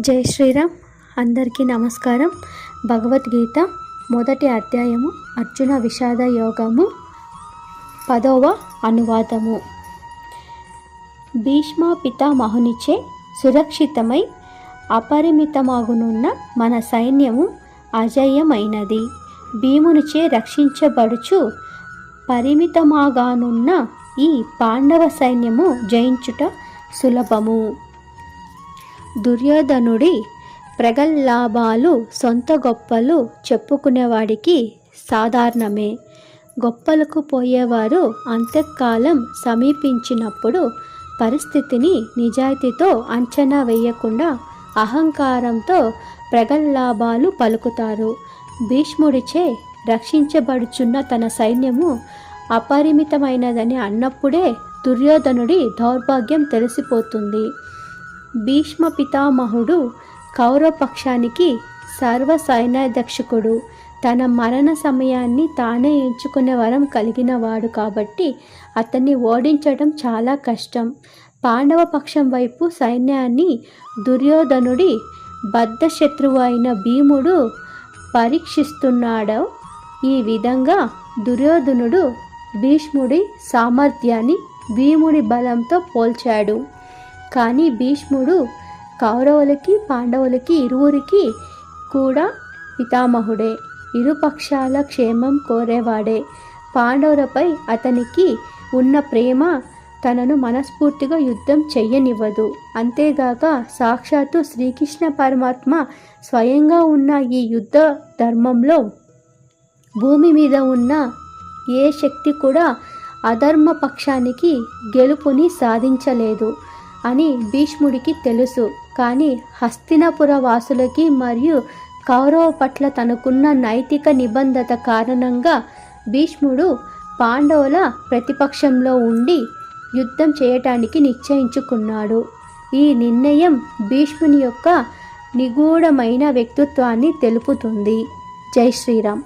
జై శ్రీరామ్. అందరికీ నమస్కారం. భగవద్గీత మొదటి అధ్యాయము అర్జున విషాద యోగము పదవ అనువాదము. భీష్మ పితామహునిచే సురక్షితమై అపరిమితమాగునున్న మన సైన్యము అజేయమైనది. భీమునిచే రక్షించబడుచు పరిమితమాగానున్న ఈ పాండవ సైన్యము జయించుట సులభము. దుర్యోధనుడి ప్రగల్లాభాలు సొంత గొప్పలు చెప్పుకునేవాడికి సాధారణమే. గొప్పలకు పోయేవారు అంత్యకాలం సమీపించినప్పుడు పరిస్థితిని నిజాయితీతో అంచనా వేయకుండా అహంకారంతో ప్రగల్లాభాలు పలుకుతారు. భీష్ముడిచే రక్షించబడుచున్న తన సైన్యము అపరిమితమైనదని అన్నప్పుడే దుర్యోధనుడి దౌర్భాగ్యం తెలిసిపోతుంది. భీష్మ పితామహుడు కౌరవపక్షానికి సర్వ సైన్యాధ్యక్షకుడు తన మరణ సమయాన్ని తానే ఎంచుకునే వరం కలిగినవాడు కాబట్టి అతన్ని ఓడించడం చాలా కష్టం. పాండవ పక్షం వైపు సైన్యాన్ని దుర్యోధనుడి బద్ధ శత్రువు అయిన భీముడు పరీక్షిస్తున్నాడు ఈ విధంగా దుర్యోధనుడు భీష్ముడి సామర్థ్యాన్ని భీముడి బలంతో పోల్చాడు. కానీ భీష్ముడు కౌరవులకి పాండవులకి ఇరువురికి కూడా పితామహుడే. ఇరుపక్షాల క్షేమం కోరేవాడే. పాండవులపై అతనికి ఉన్న ప్రేమ తనను మనస్ఫూర్తిగా యుద్ధం చెయ్యనివ్వదు. అంతేగాక సాక్షాత్తు శ్రీకృష్ణ పరమాత్మ స్వయంగా ఉన్న ఈ యుద్ధ ధర్మంలో భూమి మీద ఉన్న ఏ శక్తి కూడా అధర్మ పక్షానికి గెలుపుని సాధించలేదు. అని భీష్ముడికి తెలుసు. కానీ హస్తినపుర వాసులకి మరియు కౌరవ పట్ల తనకున్న నైతిక నిబంధత కారణంగా భీష్ముడు పాండవుల ప్రతిపక్షంలో ఉండి యుద్ధం చేయటానికి నిశ్చయించుకున్నాడు. ఈ నిర్ణయం భీష్ముని యొక్క నిగూఢమైన వ్యక్తిత్వాన్ని తెలుపుతుంది. జై శ్రీరామ్.